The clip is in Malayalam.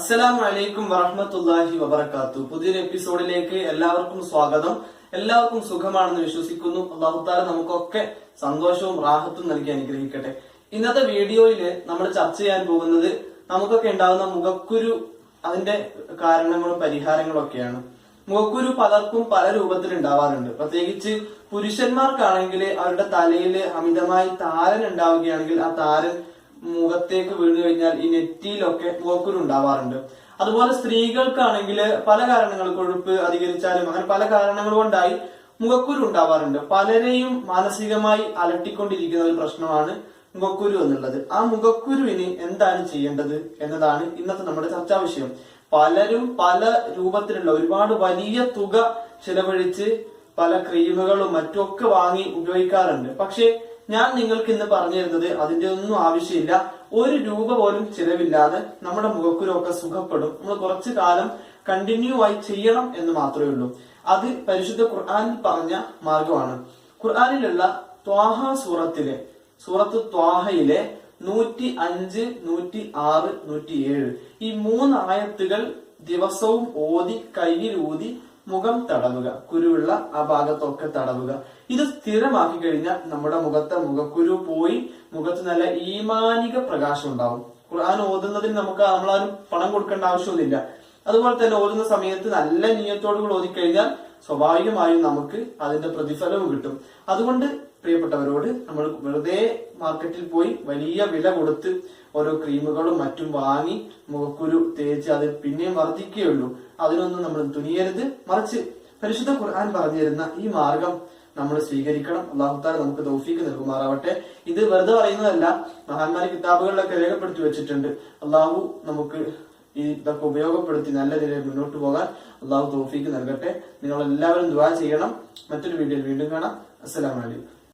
അസ്സലാമു അലൈക്കും വറഹമത്തല്ലാഹി വബർക്കാത്തു പുതിയൊരു എപ്പിസോഡിലേക്ക് എല്ലാവർക്കും സ്വാഗതം. എല്ലാവർക്കും സുഖമാണെന്ന് വിശ്വസിക്കുന്നു. അള്ളാഹുത്താല നമുക്കൊക്കെ സന്തോഷവും റാഹത്തും നൽകി അനുഗ്രഹിക്കട്ടെ. ഇന്നത്തെ വീഡിയോയിൽ നമ്മൾ ചർച്ച ചെയ്യാൻ പോകുന്നത് നമുക്കൊക്കെ ഉണ്ടാകുന്ന മുഖക്കുരു അതിന്റെ കാരണങ്ങളും പരിഹാരങ്ങളും ഒക്കെയാണ്. മുഖക്കുരു പലർക്കും പല രൂപത്തിൽ ഉണ്ടാവാറുണ്ട്. പ്രത്യേകിച്ച് പുരുഷന്മാർക്കാണെങ്കിൽ അവരുടെ തലയിൽ അമിതമായി താരൻ ഉണ്ടാവുകയാണെങ്കിൽ ആ താരൻ മുഖത്തേക്ക് വീണ് കഴിഞ്ഞാൽ ഈ നെറ്റിയിലൊക്കെ മുഖക്കുരു ഉണ്ടാവാറുണ്ട്. അതുപോലെ സ്ത്രീകൾക്കാണെങ്കിൽ പല കാരണങ്ങൾ കൊഴുപ്പ് അധികരിച്ചാലും അങ്ങനെ പല കാരണങ്ങൾ കൊണ്ടായി മുഖക്കുരു ഉണ്ടാവാറുണ്ട്. പലരെയും മാനസികമായി അലട്ടിക്കൊണ്ടിരിക്കുന്ന ഒരു പ്രശ്നമാണ് മുഖക്കുരു എന്നുള്ളത്. ആ മുഖക്കുരുവിന് എന്താണ് ചെയ്യേണ്ടത് എന്നതാണ് ഇന്നത്തെ നമ്മുടെ ചർച്ചാ വിഷയം. പലരും പല രൂപത്തിലുള്ള ഒരുപാട് വലിയ തുക ചിലവഴിച്ച് പല ക്രീമുകളും മറ്റുമൊക്കെ വാങ്ങി ഉപയോഗിക്കാറുണ്ട്. പക്ഷേ ഞാൻ നിങ്ങൾക്ക് ഇന്ന് പറഞ്ഞു തരുന്നത് അതിന്റെ ഒന്നും ആവശ്യമില്ല. ഒരു രൂപ പോലും ചിലവില്ലാതെ നമ്മുടെ മുഖക്കുരൊക്കെ സുഖപ്പെടും. നമ്മൾ കുറച്ചു കാലം കണ്ടിന്യൂ ആയി ചെയ്യണം എന്ന് മാത്രമേ ഉള്ളൂ. അത് പരിശുദ്ധ ഖുർആാനിൽ പറഞ്ഞ മാർഗമാണ്. ഖുർആാനിലുള്ള ത്വാഹ സൂറത്തിലെ സൂറത്ത് ത്വാഹയിലെ നൂറ്റി അഞ്ച് നൂറ്റി ആറ് നൂറ്റി ഏഴ്. ഈ മൂന്ന് ആയത്തുകൾ ദിവസവും ഓതി കയ്യിൽ ഊതി മുഖം തടവുക കുരുവുള്ള ആ ഭാഗത്തൊക്കെ തടവുക. ഇത് സ്ഥിരമാക്കി കഴിഞ്ഞാൽ നമ്മുടെ മുഖത്തെ മുഖക്കുരു പോയി മുഖത്ത് നല്ല ഈമാനിക പ്രകാശം ഉണ്ടാവും. ഖുർആൻ ഓതുന്നതിന് നമുക്ക് നമ്മളാരും പണം കൊടുക്കേണ്ട ആവശ്യമൊന്നുമില്ല. അതുപോലെ തന്നെ ഓതുന്ന സമയത്ത് നല്ല നീയത്തോടുകൂടി ഓതിക്കഴിഞ്ഞാൽ സ്വാഭാവികമായും നമുക്ക് അതിന്റെ പ്രതിഫലവും കിട്ടും. അതുകൊണ്ട് പ്രിയപ്പെട്ടവരോട് നമ്മൾ വെറുതെ മാർക്കറ്റിൽ പോയി വലിയ വില കൊടുത്ത് ഓരോ ക്രീമുകളും മറ്റും വാങ്ങി മുഖക്കുരു തേച്ച് അത് പിന്നെയും വർദ്ധിക്കുകയുള്ളൂ. അതിനൊന്നും നമ്മൾ തുനിയരുത് മറിച്ച് പരിശുദ്ധ ഖുർആൻ പറഞ്ഞു തരുന്ന ഈ മാർഗം നമ്മൾ സ്വീകരിക്കണം. അള്ളാഹുത്താല നമുക്ക് തൗഫീക്ക് നൽകുമാറാവട്ടെ. ഇത് വെറുതെ പറയുന്നതല്ല മഹാന്മാരി കിതാബുകളിലൊക്കെ രേഖപ്പെടുത്തി വെച്ചിട്ടുണ്ട്. അള്ളാഹു നമുക്ക് ഇതൊക്കെ ഉപയോഗപ്പെടുത്തി നല്ല രീതിയിൽ മുന്നോട്ട് പോകാൻ അള്ളാഹു തോഫിക്ക് നൽകട്ടെ. നിങ്ങൾ എല്ലാവരും ദുവാ ചെയ്യണം. മറ്റൊരു വീഡിയോയിൽ വീണ്ടും കാണാം. അസ്സലാമലൈക്കും